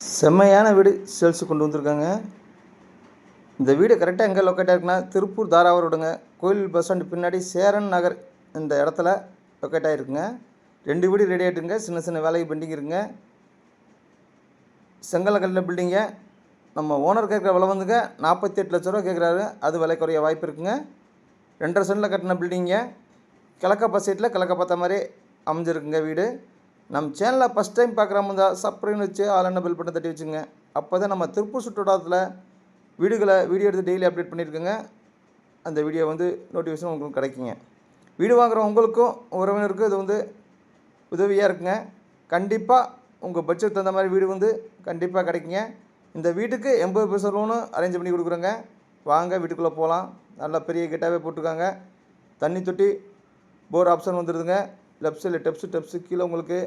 செம்மையான வீடு சேல்ஸு கொண்டு வந்திருக்காங்க. இந்த வீடு கரெக்டாக எங்கே லொக்கேட் ஆகிருக்குன்னா திருப்பூர் தாராவூரோடுங்க கோயில் பஸ் ஸ்டாண்டு பின்னாடி சேரன் நகர் இந்த இடத்துல லொக்கேட் ஆகிருக்குங்க ரெண்டு வீடு ரெடி ஆகிட்டுருங்க சின்ன சின்ன வேலைக்கு பெண்டிங் இருங்க செங்கல்ல பில்டிங்க நம்ம ஓனர் கேட்குற விலை வந்துங்க நாற்பத்தி எட்டு லட்ச ரூபா கேட்குறாரு. அது விலை குறைய வாய்ப்பு இருக்குங்க. ரெண்டரை சென்டில் கட்டின பில்டிங்க கிழக்க சைட்டில் கிழக்க பார்த்த மாதிரி அமைஞ்சிருக்குங்க வீடு. நம்ம சேனலை ஃபஸ்ட் டைம் பார்க்குறவங்க இருந்தால் சப்ஸ்கிரைப் வச்சு ஆல் பில் பண்ண தட்டி வச்சுங்க. அப்போ தான் நம்ம திருப்பூர் சுற்றுவட்டாரத்தில் வீடுகளை வீடியோ எடுத்து டெய்லி அப்டேட் பண்ணியிருக்கோங்க. அந்த வீடியோ வந்து நோட்டிஃபிகேஷன் உங்களுக்கு கிடைக்குங்க. வீடு வாங்குகிற உங்களுக்கும் உறவினருக்கும் இது வந்து உதவியாக இருக்குங்க. கண்டிப்பாக உங்கள் பட்ஜெட் தகுந்த மாதிரி வீடு வந்து கண்டிப்பாக கிடைக்குங்க. இந்த வீட்டுக்கு எண்பது பர்சன்ட் லோனும் அரேஞ்ச் பண்ணி கொடுக்குறோங்க. வாங்க வீட்டுக்குள்ளே போகலாம் நல்லா பெரிய கிட்டாவே போட்டிருக்காங்க. தண்ணி தொட்டி போர் ஆப்ஷன் வந்துடுதுங்க லெஃப்ட் சைடில் டெப்ஸு டெப்ஸு கீழே உங்களுக்கு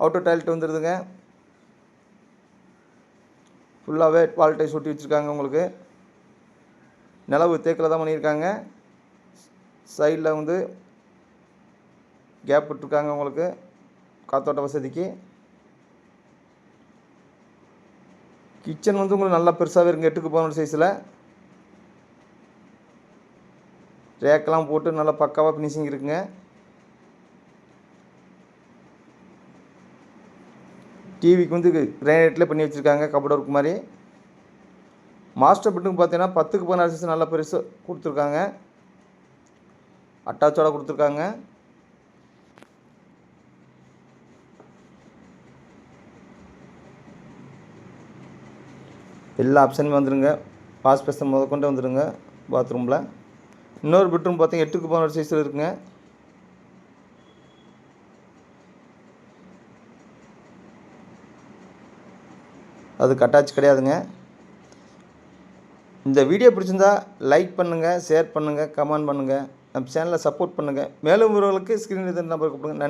அவுட்டோ டாய்லெட் வந்துடுதுங்க ஃபுல்லாகவே வால் சுட்டி வச்சுருக்காங்க உங்களுக்கு. நிலவு தேக்கில் தான் பண்ணியிருக்காங்க. சைடில் வந்து கேப் விட்டுருக்காங்க உங்களுக்கு காத்தோட்ட வசதிக்கு. கிச்சன் வந்து உங்களுக்கு நல்லா பெருசாகவே இருக்குங்க எட்டுக்கு பதினொரு சைஸில். ரேக்கெல்லாம் போட்டு நல்லா பக்காவாக ஃபினிஷிங் இருக்குங்க. டிவிக்கு வந்து கிரானைட்டில் பண்ணி வச்சுருக்காங்க கபோர்ட் ஒர்க் மாதிரி. மாஸ்டர் பெட்ரூம் பார்த்தீங்கன்னா பத்துக்கு பதினாறு சைஸ் நல்லா பெருசு கொடுத்துருக்காங்க. அட்டாச்சோட கொடுத்துருக்காங்க. எல்லா ஆப்ஷனுமே வந்துடுங்க வாஷ் பேச முத கொண்டு வந்துடுங்க பாத்ரூமில் இன்னொரு பெட்ரூம் பார்த்தீங்கன்னா எட்டுக்கு பதினோரு சைஸில் இருக்குங்க. அதுக்கு அட்டாச் கிடையாதுங்க. இந்த வீடியோ பிடிச்சிருந்தா லைக் பண்ணுங்கள் ஷேர் பண்ணுங்கள் கமெண்ட் பண்ணுங்கள் நம்ம சேனலை சப்போர்ட் பண்ணுங்கள் மேலும் ஒருவர்களுக்கு ஸ்க்ரீன் நம்பர் கொடுங்க.